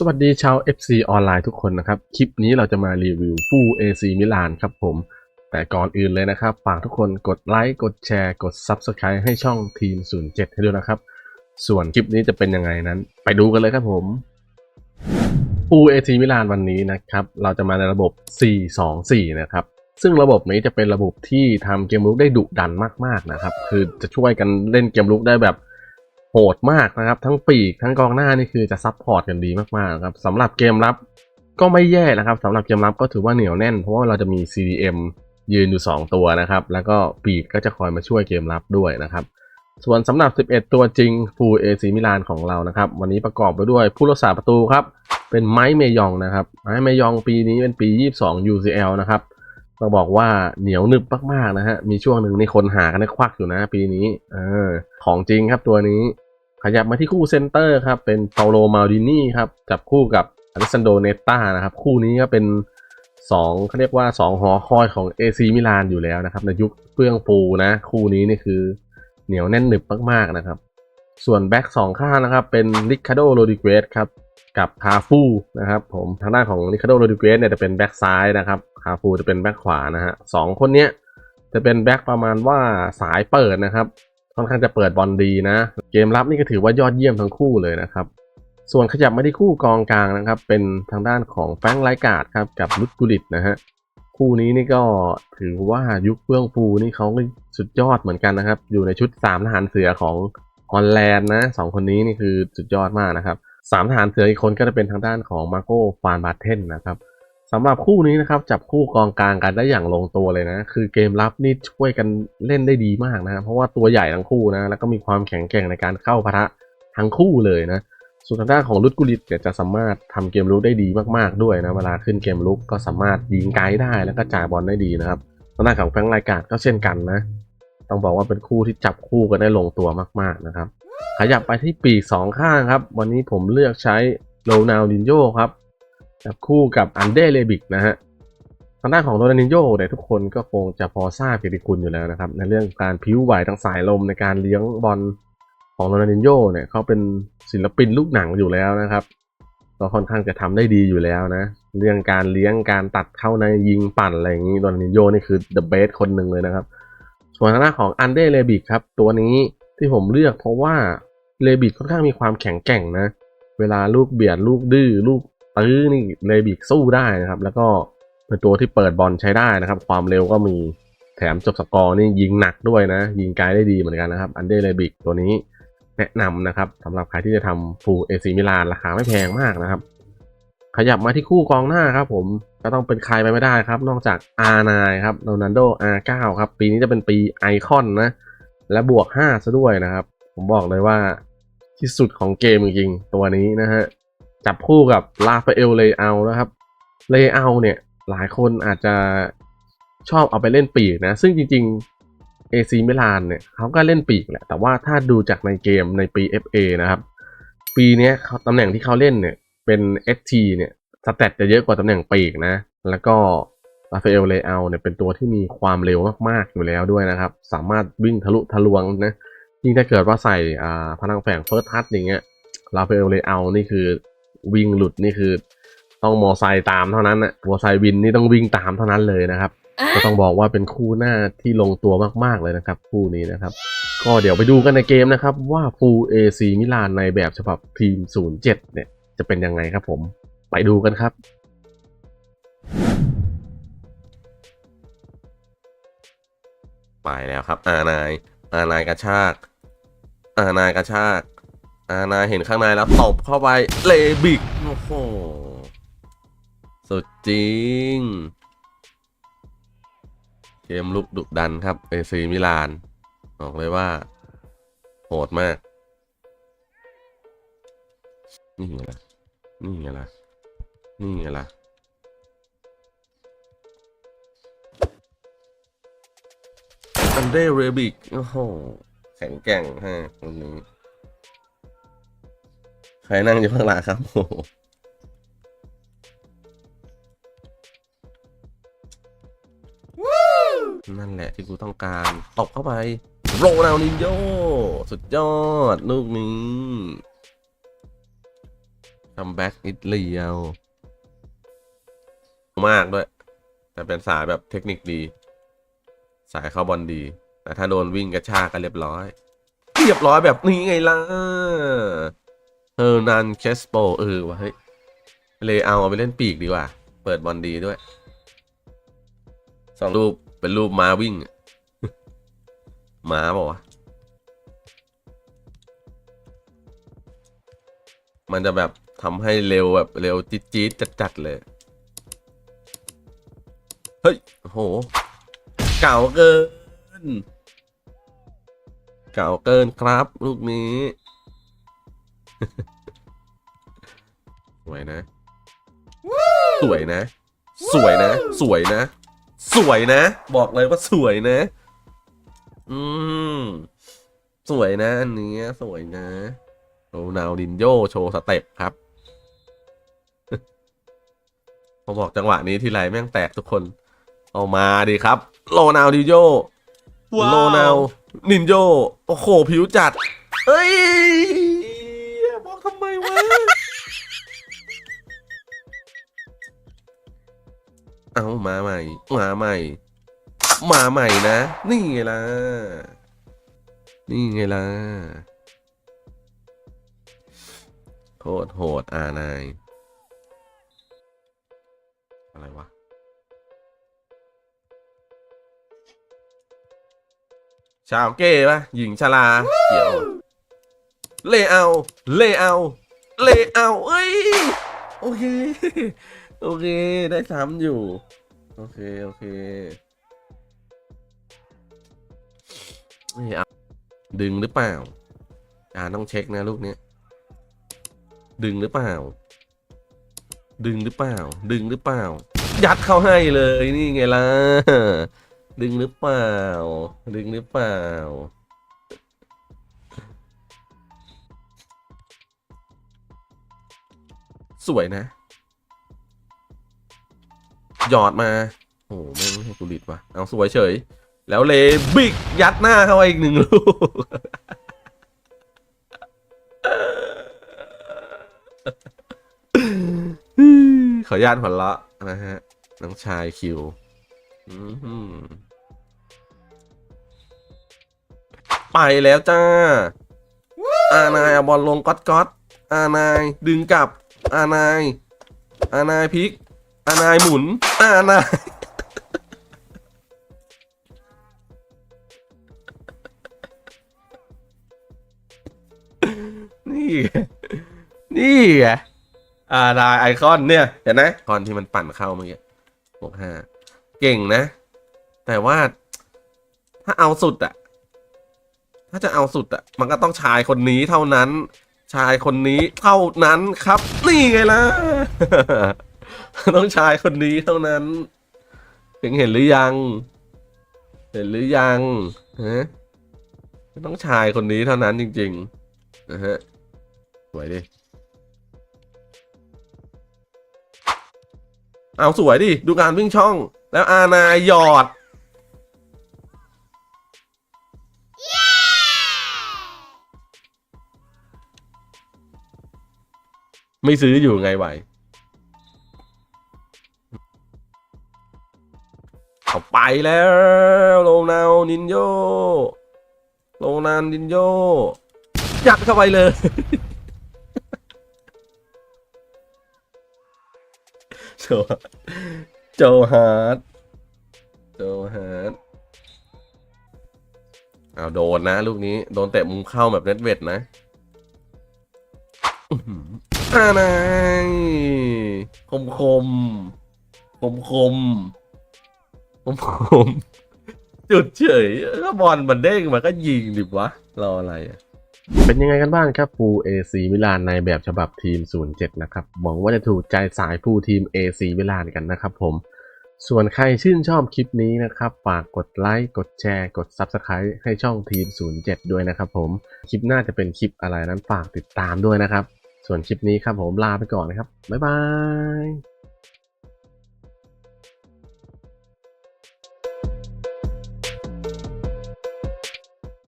สวัสดีชาว FC ออนไลน์ทุกคนนะครับ คลิปนี้เราจะมารีวิวฟูล AC มิลานครับผม แต่ก่อนอื่นเลยนะครับ ฝากทุกคนกดไลค์กดแชร์ กด Subscribe ให้ช่องทีม 07 ให้ด้วยนะครับ ส่วนคลิปนี้จะเป็นยังไงนั้น ไปดูกันเลยครับผมฟูล AC มิลานวันนี้นะครับ เราจะมาในระบบ 4-2-4 นะครับ ซึ่งระบบนี้จะเป็นระบบที่ทำเกมลุกได้ดุดันมากๆนะครับ คือจะช่วยกันเล่นเกมลุกได้แบบ โหดมากนะครับ ทั้งปีกทั้งกองหน้านี่คือจะซับพอร์ตกันดีมากๆครับสำหรับเกมรับก็ไม่แย่นะครับสำหรับเกมรับก็ถือว่าเหนียวแน่น เพราะว่าเราจะมี CDM ยืนอยู่ 2 ตัวนะครับ แล้วก็ปีกก็จะคอยมาช่วยเกมรับด้วยนะครับ ส่วนสำหรับ 11 ตัวจริง Full AC มิลานของเรานะครับ วันนี้ประกอบไปด้วยผู้รักษาประตูครับ เป็นไม้เมยองนะครับ ไม้เมยองปีนี้เป็นปี 22 UCL นะครับต้องบอกว่าเหนียวหนึบมากๆนะฮะ มีช่วงหนึ่งนี่คนหากันได้ควักอยู่นะปีนี้ เออ ของจริงครับตัวนี้ ขยับมาที่คู่เซนเตอร์ครับ เป็นเปาโลมาดินี่ครับจับคู่กับอเล็กซานโดเนต้านะครับ คู่นี้ก็เป็น2เขาเรียกว่า 2 หอคอยของ AC มิลานอยู่แล้วนะครับ ในยุคเฟื่องฟูนะ คู่นี้นี่คือเหนียวแน่นหนึบมาก ๆ นะครับ ส่วนแบ็กสองข้างนะครับ เป็นริคาโดโรดิเกสครับ กับคาฟูนะครับผมทางด้านของริคาโดโรดิเกสเนี่ยจะเป็นแบ็กซ้ายนะครับคาฟูจะเป็นแบ็กขวานะฮะสองคนเนี้ยจะเป็นแบ็กประมาณว่าสายเปิดนะครับ ค่อนข้างจะเปิดบอลดีนะ เกมรับนี่ก็ถือว่ายอดเยี่ยมทั้งคู่เลยนะครับ ส่วนขยับมาที่คู่กองกลางนะครับ เป็นทางด้านของแฟรงค์ไลการ์ดครับกับลุดกุลิตนะฮะคู่นี้นี่ก็ถือว่ายุคเฟื่องฟูนี่เขาสุดยอดเหมือนกันนะครับ อยู่ในชุด3ทหารเสือของฮอลแลนด์นะสองคนนี้นี่คือสุดยอดมากนะครับสามทหารเสืออีกคนก็จะเป็นทางด้านของมาโก้ฟานบาเทนนะครับ สำหรับคู่นี้นะครับจับคู่กองกลางกันได้อย่างลงตัวเลยนะ คือเกมรับนี่ช่วยกันเล่นได้ดีมากนะครับเพราะว่าตัวใหญ่ทั้งคู่นะแล้วก็มีความแข็งแกร่งในการเข้าพะทะทั้งคู่เลยนะส่วนทางด้านของลุดกุลิตเนี่ยจะสามารถทำเกมลุกได้ดีมากๆด้วยนะเวลาขึ้นเกมลุกก็สามารถยิงไกด์ได้แล้วก็จ่ายบอลได้ดีนะครับทางด้านของแฟรงรายการก็เช่นกันนะ ต้องบอกว่าเป็นคู่ที่จับคู่กันได้ลงตัวมากๆนะครับ ขยับไปที่ปีกสองข้างครับ วันนี้ผมเลือกใช้โรนัลดินโญ่ครับ จับคู่กับอันเดเลบิกนะฮะทางด้านของโรนัลดินโญ่เนี่ยทุกคนก็คงจะพอทราบเกียรติคุณอยู่แล้วนะครับ ในเรื่องการพิ้วไหวทางสายลมในการเลี้ยงบอลของโรนัลดินโญ่เนี่ยเขาเป็นศิลปินลูกหนังอยู่แล้วนะครับก็ค่อนข้างจะทำได้ดีอยู่แล้วนะ เรื่องการเลี้ยงการตัดเข้าในยิงปั่นอะไรอย่างนี้โรนัลดินโญ่นี่คือ the best คนหนึ่งเลยนะครับ ส่วนทางด้านของอันเดเลบิกครับตัวนี้ที่ผมเลือกเพราะว่าเลบิกค่อนข้างมีความแข็งแกร่งนะ เวลาลูกเบียดลูกดื้อลูก ตื้อนี่เลบิกสู้ได้นะครับ แล้วก็เป็นตัวที่เปิดบอลใช้ได้นะครับ ความเร็วก็มีแถมจบสกอร์นี่ยิงหนักด้วยนะ ยิงไกลได้ดีเหมือนกันนะครับอันเดอร์เลบิกตัวนี้แนะนำนะครับสำหรับใครที่จะทำฟูเอซีมิลานราคาไม่แพงมากนะครับ ขยับมาที่คู่กองหน้าครับผมก็ต้องเป็นใครไปไม่ได้ครับ นอกจาก R9 ครับโรนัลโด R9 ครับ ปีนี้จะเป็นปีไอคอนนะ และบวก5ซะด้วยนะครับ ผมบอกเลยว่าที่สุดของเกมจริงๆตัวนี้นะฮะ จับคู่กับลาฟาเอลเลอานะครับเลอาเนี่ยหลายคนอาจจะชอบเอาไปเล่นปีกนะ ซึ่งจริงๆ AC มิลานเนี่ยเขาก็เล่นปีกแหละ แต่ว่าถ้าดูจากในเกมในปี FA นะครับ ปีนี้ตำแหน่งที่เขาเล่นเนี่ยเป็น ST เนี่ยสแตทจะเยอะกว่าตำแหน่งปีกนะ แล้วก็ลาฟาเอลเลอาเนี่ยเป็นตัวที่มีความเร็วมากๆอยู่แล้วด้วยนะครับ สามารถวิ่งทะลุทะลวงนะยิ่งถ้าเกิดว่าใส่พลังแฝงเฟิร์สทัชอย่างเงี้ยลาฟาเอลเลอานี่คือ วิ่งหลุดนี่คือ ต้องมอไซค์ตามเท่านั้นนะมอไซค์วินนี่ต้องวิ่งตามเท่านั้นเลยนะครับ ก็ต้องบอกว่าเป็นคู่หน้าที่ลงตัวมากๆเลยนะครับ คู่นี้นะครับ ก็เดี๋ยวไปดูกันในเกมนะครับ ว่า Full AC มิลานในแบบฉบับทีม 07 เนี่ย จะเป็นยังไงครับผมไปดูกันครับไปแล้วครับ อานาย อานายกระชาก อานายกระชาก อานายเห็นข้างในแล้วตบเข้าไปเลบิกโอ้โหสุดจริง เกมลุกดุดันครับเอซีมิลานบอกเลยว่า โหดมาก นี่ไงล่ะ นี่ไงล่ะ นี่ไงล่ะอันเดเรบิก โอ้โห แข็งแกร่งฮะคนนี้ ใครนั่งอยู่ข้างหลังครับโอ้โหนั่นแหละที่กูต้องการ ตบเข้าไป โรนัลดินโยสุดยอด ลูกนี้ใคคัมแบ็กอิตเลียวมากด้วย แต่เป็นสายแบบเทคนิคดี สายเข้าบอลดี แต่ถ้าโดนวิ่งกระชากก็เรียบร้อย เรียบร้อยแบบนี้ไงล่ะ เฮอร์นันเคสโปเออวะเฮ้ยเลยเอาไปเล่นปีกดีกว่า เปิดบอลดีด้วย สองรูปเป็นรูปม้าวิ่งม้าบอกว่าวะมันจะแบบทำให้เร็วแบบเร็วจี๊ดจี๊ดจัดจัดๆเลย เฮ้ยโอ้โห เก่าเกิน เก่าเกินครับ ลูกนี้ สวยนะ สวยนะ สวยนะ สวยนะ สวยนะ บอกเลยว่าสวยนะ อืม สวยนะอันเนี้ยสวยนะโรนัลดินโยโชว์สเต็ปครับพอบอกจังหวะนี้ทีไรแม่งแตกทุกคน เอามาดีครับโรนัลดินโยโรนัลนินโยโอ้โหผิวจัด เอ้ย มาใหม่ มาใหม่ มาใหม่นะ นี่ไงล่ะ นี่ไงล่ะโคตรโหดอานาย อะไรวะชาวเก้ปะหญิงชราเขียว เลเอา เลเอา เลเอา เอ้ย โอเค โอเค ได้ซ้ำอยู่ โอเค โอเคไม่เดึงหรือเปล่า อ่าต้องเช็คนะลูกเนี้ย ดึงหรือเปล่า ดึงหรือเปล่า ดึงหรือเปล่า ยัดเข้าให้เลยนี่ไงล่ะ ดึงหรือเปล่า ดึงหรือเปล่า สวยนะ หยอดมา โอ้โหไม่ไม่ให้กูลิดวะเอาสวยเฉย แล้วเลบิกยัดหน้าเข้าไปอีกหนึ่งลูกขอญาตหัวเราะนะฮะ น้องชายคิวไปแล้วจ้า อานายเอาบอลลงก๊อตก๊อตอานายดึงกลับ อานาย อานายพลิก อานายหมุนอานายนี่นี่ไงอานายไอคอนเนี่ย เห็นไหมคอนที่มันปั่นเข้าเมื่อกี้บวกห้าเก่งนะ แต่ว่าถ้าเอาสุดอะถ้าจะเอาสุดอะมันก็ต้องชายคนนี้เท่านั้น ชายคนนี้เท่านั้นครับ นี่ไงล่ะ ต้องชายคนนี้เท่านั้นเห็นเห็นหรือยัง เห็นหรือยังฮะต้องชายคนนี้เท่านั้นจริงๆนะฮะสวยดิเอาสวยดิ ดูการวิ่งช่อง แล้วอานายหยอด ไม่ซื้ออยู่ไงไหว ไปแล้วโลนาลนินโยโลนานนินโยยัดเข้าไปเลย โจโจฮาร์ดโจฮาร์ดเอาโดนนะ ลูกนี้ โดนเตะมุมเข้าแบบเน็ตเวทนะอื้อหืออ่านายคมคม คมคม คมคมจุดเฉยก็บอลมันเด้งมันก็ยิงดิวะ รออะไรอะเป็นยังไงกันบ้างครับฟู AC มิลานในแบบฉบับทีม 07 นะครับหวังว่าจะถูกใจสายฟูทีม AC มิลานกันนะครับผม ส่วนใครชื่นชอบคลิปนี้นะครับ ฝากกดไลค์ กดแชร์ กด Subscribe ให้ช่องทีม 07 ด้วยนะครับผม คลิปหน้าจะเป็นคลิปอะไรนั้นฝากติดตามด้วยนะครับ ส่วนคลิปนี้ครับผมลาไปก่อนนะครับ บ๊ายบาย